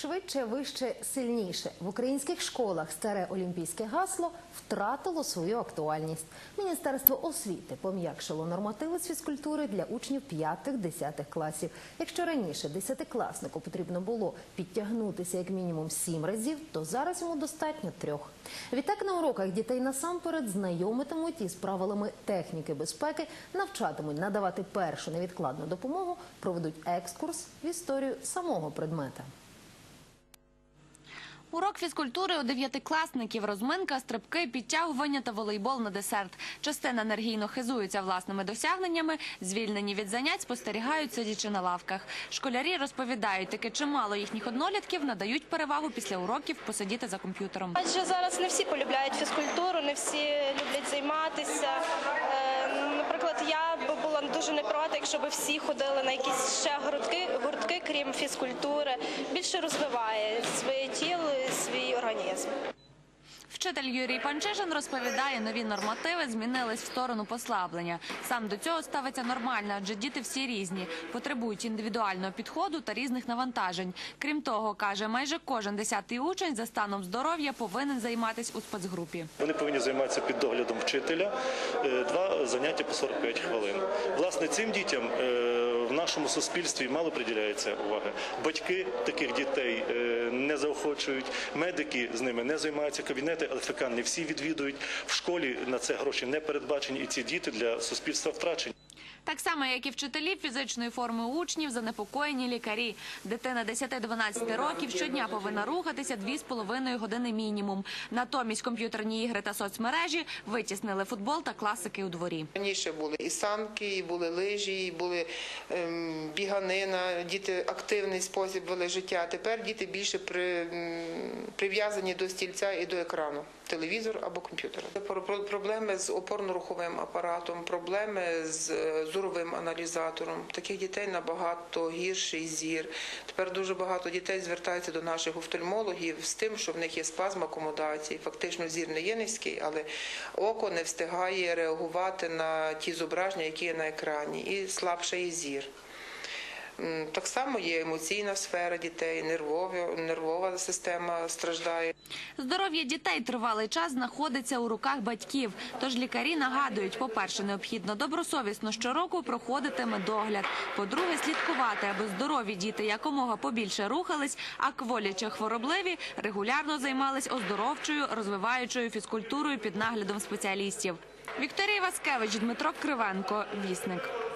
Швидше, вище, сильніше в українських школах старе олімпійське гасло втратило свою актуальність. Міністерство освіти пом'якшило нормативи з фізкультури для учнів 5-10 класів. Якщо раніше десятикласнику потрібно було підтягнутися як мінімум сім разів, то зараз йому достатньо трьох. Відтак на уроках дітей насамперед знайомитимуть із правилами техніки безпеки, навчатимуть надавати першу невідкладну допомогу, проведуть екскурс в історію самого предмета. Урок фізкультури у дев'ятикласників, розминка, стрибки, підтягування та волейбол на десерт. Частина енергійно хизується власними досягненнями, звільнені від занять, спостерігають, сидячи на лавках. Школярі розповідають, таки чимало їхніх однолітків надають перевагу після уроків посидіти за комп'ютером. Адже зараз не всі полюбляють фізкультуру, не всі люблять займатися. Е, Наприклад, я б була дуже не проти, якщо б всі ходили на якісь ще гуртки, гуртки, крім фізкультури. Більше розвиває свій організм. Вчитель Юрій Панчишин розповідає, нові нормативи змінились в сторону послаблення. Сам до цього ставиться нормально, адже діти всі різні, потребують індивідуального підходу та різних навантажень. Крім того, каже, майже кожен десятий учень за станом здоров'я повинен займатися у спецгрупі. Вони повинні займатися під доглядом вчителя, е, два заняття по 45 хвилин. Власне, цим дітям е, в нашому суспільстві мало приділяється уваги. Батьки таких дітей е, не заохочують, медики з ними не займаються, кабінети ЛФК не всі відвідують. В школі на це гроші не передбачені, і ці діти для суспільства втрачені. Так само, як і вчителі фізичної форми учнів, занепокоєні лікарі. Дитина 10-12 років щодня повинна рухатися 2,5 години мінімум. Натомість комп'ютерні ігри та соцмережі витіснили футбол та класики у дворі. Раніше були і санки, і були лижі, і були ем, біганина. Діти активний спосіб вели життя. Тепер діти більше при, прив'язані до стільця і до екрану. Телевізор або комп'ютер. Про- про- Проблеми з опорно-руховим апаратом, проблеми з е, зоровим аналізатором. Таких дітей набагато гірший зір. Тепер дуже багато дітей звертаються до наших офтальмологів з тим, що в них є спазм акомодації. Фактично зір не є низький, але око не встигає реагувати на ті зображення, які є на екрані, і слабший зір. Так само є емоційна сфера дітей, нервова, нервова система страждає. Здоров'я дітей тривалий час знаходиться у руках батьків. Тож лікарі нагадують, по-перше, необхідно добросовісно щороку проходити медогляд. По-друге, слідкувати, аби здорові діти якомога побільше рухались, а кволі чи хворобливі регулярно займались оздоровчою, розвиваючою фізкультурою під наглядом спеціалістів. Вікторія Васкевич, Дмитро Кривенко, Вісник.